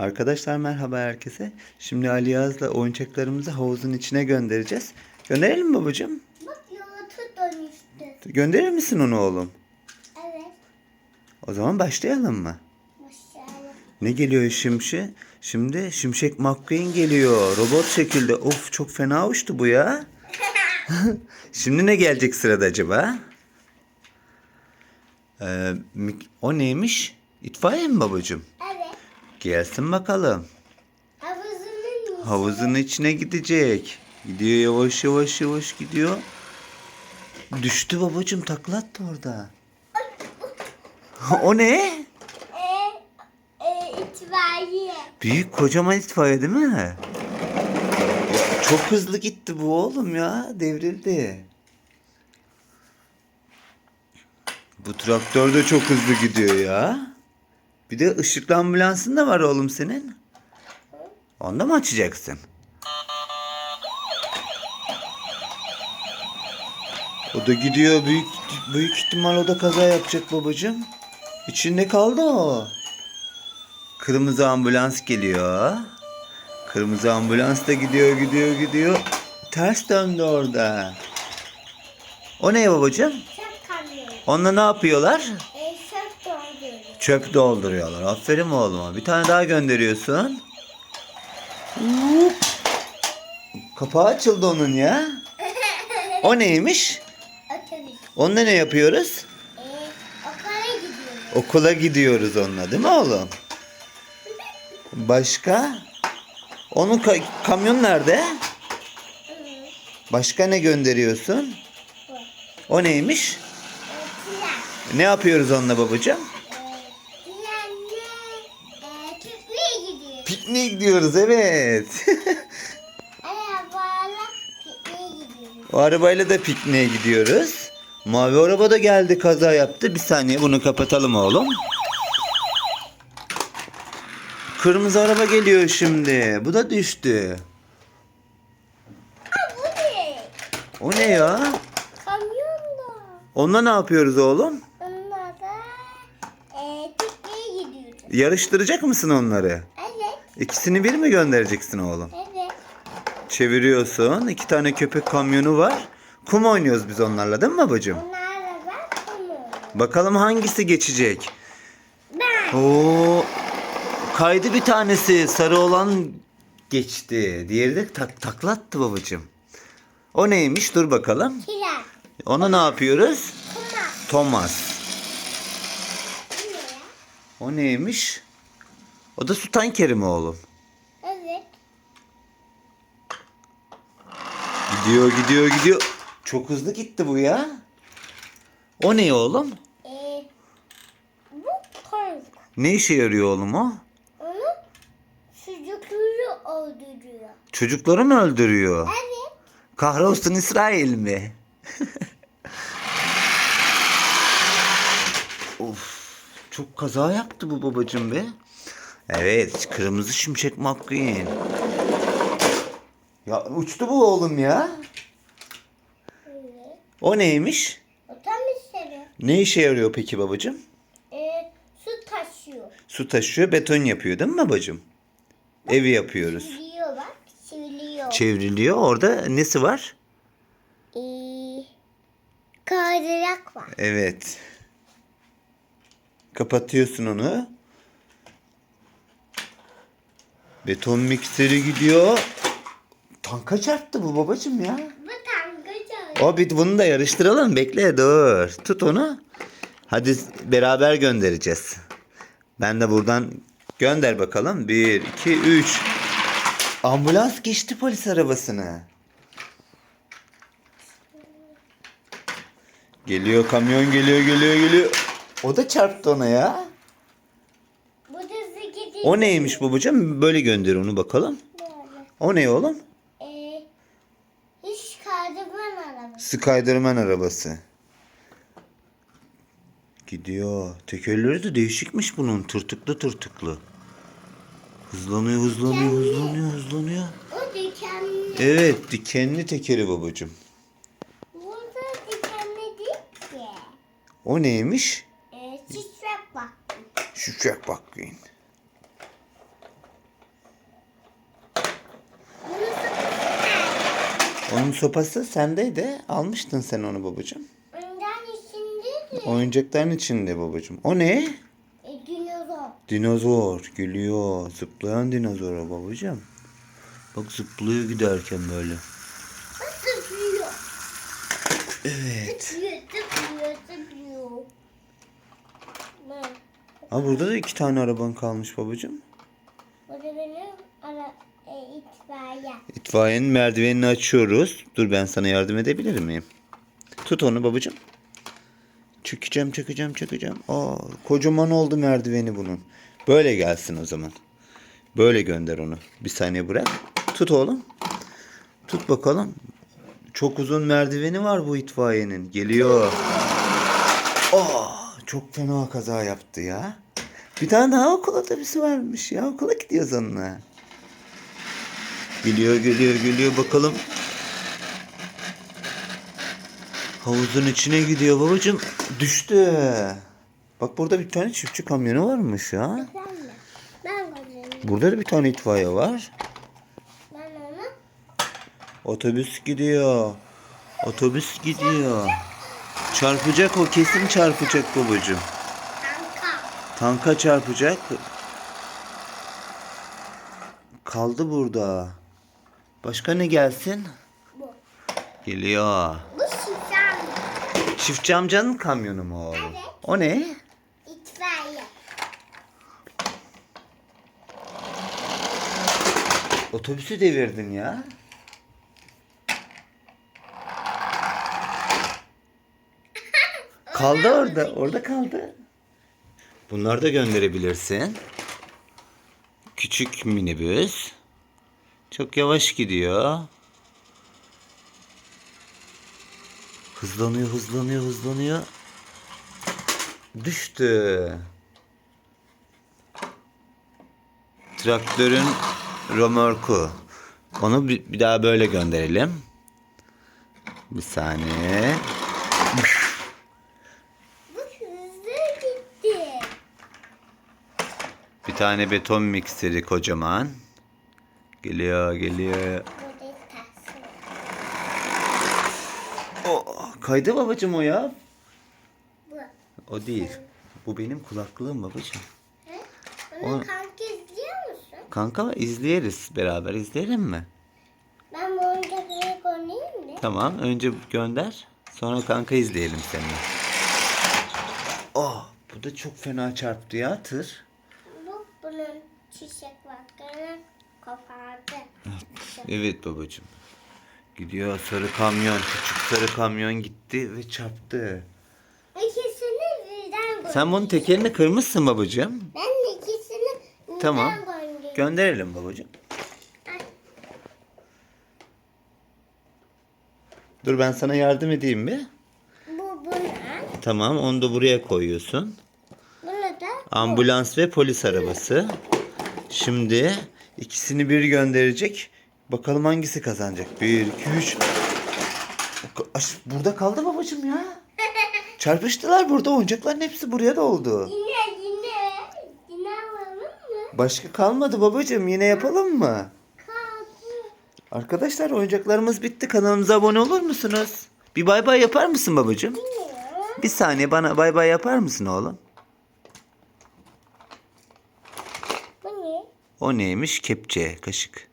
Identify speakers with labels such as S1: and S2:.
S1: Arkadaşlar merhaba herkese. Şimdi Ali Yaz'la oyuncaklarımızı havuzun içine göndereceğiz. Gönderelim mi babacığım?
S2: Bak yoğurtu dönüştü.
S1: Gönderir misin onu oğlum?
S2: Evet.
S1: O zaman başlayalım mı?
S2: Maşallah.
S1: Ne geliyor şimdi? Şimdi Şimşek McQueen geliyor. Robot şekilde. Of çok fena uçtu bu ya. Şimdi ne gelecek sırada acaba? Ee, o neymiş? İtfaiye mi babacığım?
S2: Evet.
S1: Gelsin bakalım.
S2: Havuzunun
S1: Havuzun içine gidecek. Gidiyor yavaş yavaş yavaş gidiyor. Düştü babacığım taklattı orada. o ne?
S2: e, e, itfaiye.
S1: Büyük kocaman itfaiye değil mi? Çok hızlı gitti bu oğlum ya. Devrildi. Bu traktör de çok hızlı gidiyor ya. Bir de ışıklı ambulansın da var oğlum senin. Onda mı açacaksın? O da gidiyor büyük büyük ihtimal o da kaza yapacak babacığım. İçinde kaldı o. Kırmızı ambulans geliyor. Kırmızı ambulans da gidiyor gidiyor gidiyor. Ters döndü orada. O ne babacığım? Onunla ne yapıyorlar?
S2: Çöp dolduruyor.
S1: Çöp dolduruyorlar. Aferin oğluma. Bir tane daha gönderiyorsun. Hop. Kapağı açıldı onun ya. O neymiş?
S2: Otobüs.
S1: Onunla ne yapıyoruz?
S2: E, okula gidiyoruz.
S1: Okula gidiyoruz onunla değil mi oğlum? Başka? Onun ka- kamyon nerede? Başka ne gönderiyorsun? O neymiş?
S2: E, tren.
S1: Ne yapıyoruz onunla babacığım?
S2: E, trenle e, pikniğe gidiyoruz.
S1: Evet.
S2: Arabayla pikniğe gidiyoruz.
S1: o arabayla da pikniğe gidiyoruz. Mavi araba da geldi kaza yaptı. Bir saniye bunu kapatalım oğlum. Kırmızı araba geliyor şimdi. Bu da düştü.
S2: Ha bu ne?
S1: O ne ya?
S2: Kamyonla.
S1: Onunla ne yapıyoruz oğlum?
S2: Onunla da e, pikniğe gidiyoruz.
S1: Yarıştıracak mısın onları? İkisini bir mi göndereceksin oğlum?
S2: Evet.
S1: Çeviriyorsun. İki tane köpek kamyonu var. Kum oynuyoruz biz onlarla değil mi babacığım?
S2: Onlarla ben kamyon.
S1: Bakalım hangisi geçecek?
S2: Ben.
S1: Oo, kaydı bir tanesi. Sarı olan geçti. Diğeri de tak taklattı babacığım. O neymiş? Dur bakalım.
S2: Tren.
S1: Ona ne yapıyoruz? Thomas.
S2: Ya?
S1: O neymiş? O da su tankeri mi oğlum?
S2: Evet.
S1: Gidiyor gidiyor gidiyor. Çok hızlı gitti bu ya. O ne oğlum?
S2: E, bu tank.
S1: Ne işe yarıyor oğlum o?
S2: Onu sucukları öldürüyor.
S1: Çocukları mı öldürüyor?
S2: Evet.
S1: Kahrolsun İsrail mi? of, çok kaza yaptı bu babacım be. Evet, kırmızı şimşek McQueen. Ya uçtu bu oğlum ya.
S2: Evet.
S1: O neymiş?
S2: Otobüsleri.
S1: Ne işe yarıyor peki babacım?
S2: E, su taşıyor.
S1: Su taşıyor, beton yapıyor değil mi babacım? Evi yapıyoruz.
S2: Siliyor bak. Siliyor.
S1: Çevriliyor. Orada nesi var?
S2: E, kaydırak var.
S1: Evet. Kapatıyorsun onu. Beton mikseri gidiyor. Tanka çarptı bu babacım ya.
S2: Bu tankacı.
S1: O bir bunu da yarıştıralım. Bekle dur. Tut onu. Hadi beraber göndereceğiz. Ben de buradan gönder bakalım. Bir, iki, üç. Ambulans geçti polis arabasını. Geliyor kamyon geliyor geliyor geliyor. O da çarptı ona ya. O neymiş babacığım? Böyle gönder onu bakalım.
S2: Böyle.
S1: O ne oğlum?
S2: E, hiç kaydıran araba.
S1: Skyderman arabası. Gidiyor. Tekerleri de değişikmiş bunun. Tırtıklı tırtıklı. Hızlanıyor, hızlanıyor, hızlanıyor, hızlanıyor.
S2: O dikenli.
S1: Evet, dikenli tekeri babacığım.
S2: Burada dikenli değil ki.
S1: O neymiş?
S2: E, çiçek bak.
S1: Şükret bakayım. Onun sopası sendeydi. Almıştın sen onu babacığım.
S2: Ondan içinde de
S1: Oyuncakların içinde babacığım. O ne?
S2: e, dinozor.
S1: Dinozor gülüyor. Zıplayan dinozor babacığım. Bak zıplıyor giderken böyle.
S2: Zıplıyor.
S1: Evet.
S2: Zıplıyor, zıplıyor, zıplıyor.
S1: Ha burada da iki tane araban kalmış babacığım.
S2: bu da benim ara, e, itfaiye.
S1: İtfaiyenin merdivenini açıyoruz. Dur ben sana yardım edebilir miyim? Tut onu babacığım. Çökeceğim, çökeceğim, çökeceğim. Aa, kocaman oldu merdiveni bunun. Böyle gelsin o zaman. Böyle gönder onu. Bir saniye bırak. Tut oğlum. Tut bakalım. Çok uzun merdiveni var bu itfaiyenin. Geliyor. Aa, çok fena kaza yaptı ya. Bir tane daha okul otobüsü varmış ya. Okula gidiyoruz onunla. Geliyor geliyor geliyor bakalım. Havuzun içine gidiyor babacığım. Düştü. Bak burada bir tane çiftçi kamyonu varmış ya.
S2: Ben.
S1: Burada da bir tane itfaiye var. Otobüs gidiyor. Otobüs gidiyor. Çarpacak o kesin çarpacak babacığım.
S2: kanka.
S1: Tanka çarpacak. Kaldı burada. Başka ne gelsin?
S2: Bu.
S1: Geliyor.
S2: Bu şişem.
S1: Çiftçi amcanın kamyonu mu oğlum?
S2: Evet.
S1: O ne?
S2: İtfaiye.
S1: Otobüsü devirdin ya. Kaldı orada. Orada kaldı. Bunları da gönderebilirsin. Küçük minibüs. Çok yavaş gidiyor. Hızlanıyor, hızlanıyor, hızlanıyor. Düştü. Traktörün römorku. Onu bir, daha böyle gönderelim. Bir saniye. Bir tane beton mikseri kocaman. Geliyor, geliyor. Oh, kaydı babacım o ya.
S2: Bu.
S1: O değil. Bu benim kulaklığım babacım.
S2: Onu
S1: O-
S2: kanka izliyor musun?
S1: Kanka izleriz beraber izleyelim mi?
S2: Ben bu oyuncakları oynayayım mı?
S1: Tamam önce gönder. Sonra kanka izleyelim seninle. Oh bu da çok fena çarptı ya tır.
S2: Bu bunun çiçek vakını kopardı.
S1: Evet babacığım. Gidiyor sarı kamyon. Küçük sarı kamyon gitti ve çarptı.
S2: İkisini birden koydum.
S1: Sen bunun tekerini kırmışsın babacığım.
S2: Ben de ikisini birden
S1: Tamam.
S2: koydum.
S1: Gönderelim babacığım. Dur ben sana yardım edeyim bir.
S2: Bu buna.
S1: Tamam onu da buraya koyuyorsun.
S2: Bunu da
S1: Ambulans ve polis arabası. Şimdi ikisini bir gönderecek. Bakalım hangisi kazanacak. Bir, iki, üç. Ay, Burada kaldı babacığım ya. Çarpıştılar burada. Oyuncakların hepsi buraya da oldu.
S2: yine yine yine alalım mı?
S1: Başka kalmadı babacığım. Yine yapalım mı?
S2: Kaldı.
S1: Arkadaşlar oyuncaklarımız bitti. Kanalımıza abone olur musunuz? Bir bay bay yapar mısın babacığım? Bir saniye bana bay bay yapar mısın oğlum?
S2: Bu ne?
S1: O neymiş? Kepçe, kaşık.